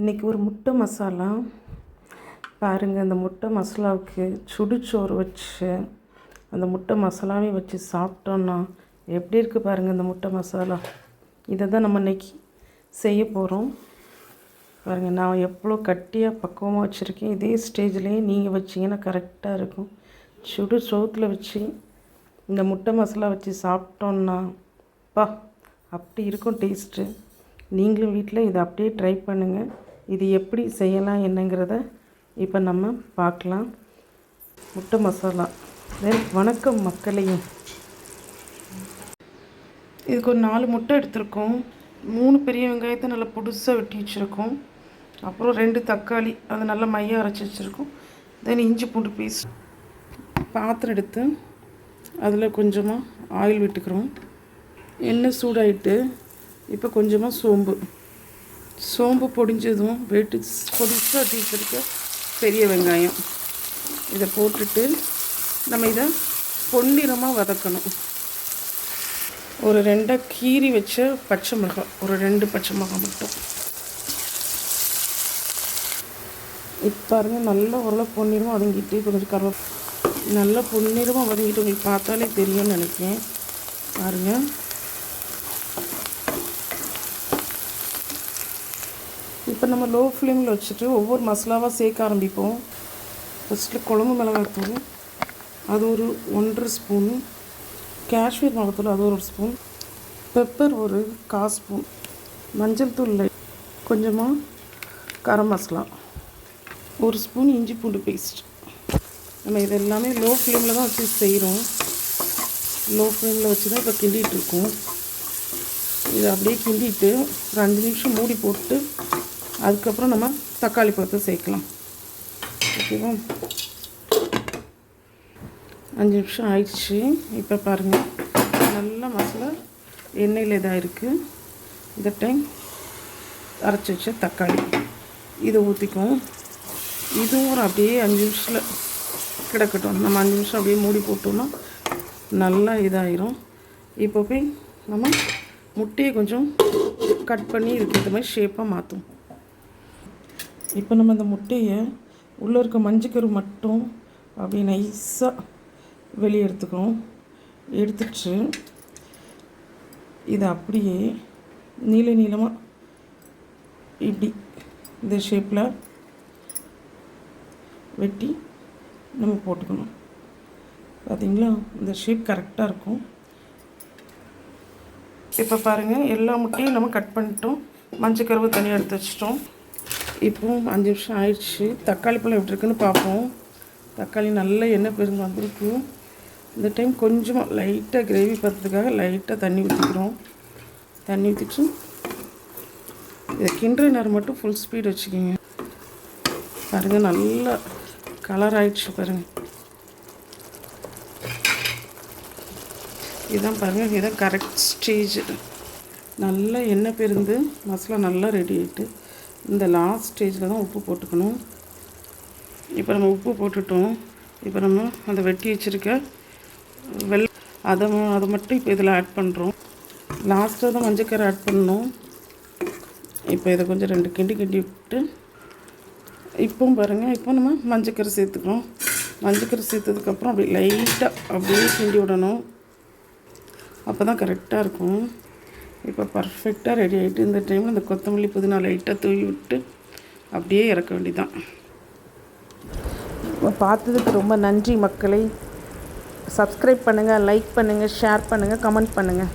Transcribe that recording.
இன்றைக்கி ஒரு முட்டை மசாலா. பாருங்கள் அந்த முட்டை மசாலாவுக்கு சுடுச்சோறு வச்சு அந்த முட்டை மசாலாவையும் வச்சு சாப்பிட்டோன்னா எப்படி இருக்குது பாருங்கள் இந்த முட்டை மசாலா. இதை தான் நம்ம இன்றைக்கி செய்ய போகிறோம் பாருங்கள் நான் எவ்வளோ கட்டியாக பக்குவமாக வச்சுருக்கேன். இதே ஸ்டேஜ்லேயே நீங்கள் வச்சிங்கன்னா கரெக்டாக இருக்கும். சுடு சோத்தில் வச்சு இந்த முட்டை மசாலா வச்சு சாப்பிட்டோன்னா பா அப்படி இருக்கும் டேஸ்ட்டு. நீங்களும் வீட்டில் இதை அப்படியே ட்ரை பண்ணுங்கள் இது எப்படி செய்யலாம் என்னங்கிறத இப்போ நம்ம பார்க்கலாம். முட்டை மசாலா. தென் வணக்கம் மக்களையும் இதுக்கு ஒரு நாலு முட்டை எடுத்திருக்கோம். மூணு பெரிய வெங்காயத்தை நல்லா புதுசாக வெட்டி வச்சுருக்கோம். அப்புறம் ரெண்டு தக்காளி அதை நல்லா மையம் அரைச்சி வச்சுருக்கோம். தென் இஞ்சி பூண்டு பேஸ்ட். பாத்திரம் எடுத்து அதில் கொஞ்சமாக ஆயில் விட்டுக்கிறோம். எண்ணெய் சூடாயிட்டு இப்போ கொஞ்சமாக சோம்பு. சோம்பு பொடிஞ்சதும் வெட்டு பொடிசாக வெட்டி பெரிய வெங்காயம். இதை போட்டுட்டு நம்ம இதை பொன்னிறமாக வதக்கணும். ஒரு ரெண்டாக கீறி வச்ச பச்சை மிளகாய் ஒரு ரெண்டு பச்சை மிளகாய் மட்டும். இப்போ பாருங்கள் நல்லா ஓரளவு பொன்னிறமாக வதங்கிட்டு கொஞ்சம் கருவ நல்லா பொன்னிறமாக வதங்கிட்டு உங்களுக்கு பார்த்தாலே தெரியும்னு நினைக்கிறேன். பாருங்கள் இப்போ நம்ம லோ ஃப்ளேமில் வச்சுட்டு ஒவ்வொரு மசாலாவாக சேர்க்க ஆரம்பிப்போம். ஃபஸ்ட்டு குழம்பு மிளகாய்த்தூள் அது ஒரு ஒன்றரை ஸ்பூன் காஷ்மீர் மிளகாத்தூள் அது ஒரு ஸ்பூன் பெப்பர் ஒரு கால் ஸ்பூன் மஞ்சள் தூள் கொஞ்சமாக கரம் மசாலா. ஒரு ஸ்பூன் இஞ்சி பூண்டு பேஸ்ட் நம்ம இது எல்லாமே லோ ஃப்ளேமில் தான் வச்சு செய்கிறோம் லோ ஃப்ளேமில் வச்சு தான் இப்போ கிண்டிகிட்டு இருக்கோம். இதை அப்படியே கிண்டிட்டு ஒரு அஞ்சு நிமிஷம் மூடி போட்டு அதுக்கப்புறம் நம்ம தக்காளி பழத்தை சேர்க்கலாம். ஓகேவா? அஞ்சு நிமிஷம் ஆயிடுச்சு. இப்போ பாருங்கள் நல்ல மசாலா எண்ணெயில் இதாக இருக்குது இந்த டைம் அரைச்சி வச்ச தக்காளி. இதை ஊற்றிக்கும் இதுவும் ஒரு அப்படியே அஞ்சு நிமிஷத்தில் கிடக்கட்டும். நம்ம அஞ்சு நிமிஷம் அப்படியே மூடி போட்டோம்னா நல்லா இதாயிரும். இப்போ போய் நம்ம முட்டையை கொஞ்சம் கட் பண்ணி இதுக்கு ஏற்ற மாதிரி ஷேப்பாக மாற்றும் இப்போ நம்ம இந்த முட்டையை உள்ளே இருக்க மஞ்சக்கரு மட்டும் அப்படி நைஸாக வெளியே எடுத்துக்கிறோம் எடுத்துட்டு இதை அப்படியே நீல நீளமாக இப்படி இந்த ஷேப்பில் வெட்டி நம்ம போட்டுக்கணும். பார்த்தீங்களா இந்த ஷேப் கரெக்டாக இருக்கும். இப்போ பாருங்கள் எல்லா முட்டையும் நம்ம கட் பண்ணிட்டோம். மஞ்சள் கருவு தனியாக எடுத்து வச்சிட்டோம். இப்போவும் அஞ்சு நிமிஷம் ஆயிடுச்சு. தக்காளி பழம் எப்படி இருக்குன்னு பார்ப்போம். தக்காளி நல்ல எண்ணெய் பெருந்து வந்திருக்கு. இந்த டைம் கொஞ்சமாக லைட்டாக கிரேவி பண்ணுறதுக்காக லைட்டாக தண்ணி ஊற்றிக்கிறோம் தண்ணி ஊற்றிட்டு இதை கிண்டுற நேரம் மட்டும் ஃபுல் ஸ்பீட் வச்சுக்கிங்க. பாருங்கள் நல்லா கலர் ஆயிடுச்சு பாருங்கள் இதுதான் பாருங்கள் இதுதான் கரெக்ட் ஸ்டேஜ் நல்லா எண்ணெய் பெருந்து மசாலா நல்லா ரெடி ஆகிட்டு இந்த லாஸ்ட் ஸ்டேஜில் தான் உப்பு போட்டுக்கணும். இப்போ நம்ம உப்பு போட்டுட்டோம். இப்போ நம்ம அதை வெட்டி வச்சுருக்க வெள் அதை அதை மட்டும் இப்போ இதில் ஆட் பண்ணுறோம் லாஸ்ட்டாக தான் மஞ்சக்கரை ஆட் பண்ணணும் இப்போ இதை கொஞ்சம் ரெண்டு கிண்டி கிண்டி விட்டு இப்போவும் பாருங்கள் இப்போ நம்ம மஞ்சக்கரை சேர்த்துக்கிறோம். மஞ்சக்கரை சேர்த்ததுக்கப்புறம் அப்படி லைட்டாக அப்படியே கிண்டி விடணும். அப்போ தான் கரெக்டாக இருக்கும். இப்போ பர்ஃபெக்டாக ரெடி ஆகிட்டு இந்த டைமில் இந்த கொத்தமல்லி புதினா லைட்டாக தூவி விட்டு அப்படியே இறக்க வேண்டிதான் பார்த்ததுக்கு ரொம்ப நன்றி மக்களை. சப்ஸ்கிரைப் பண்ணுங்கள் லைக் பண்ணுங்கள் ஷேர் பண்ணுங்கள் கமெண்ட் பண்ணுங்கள்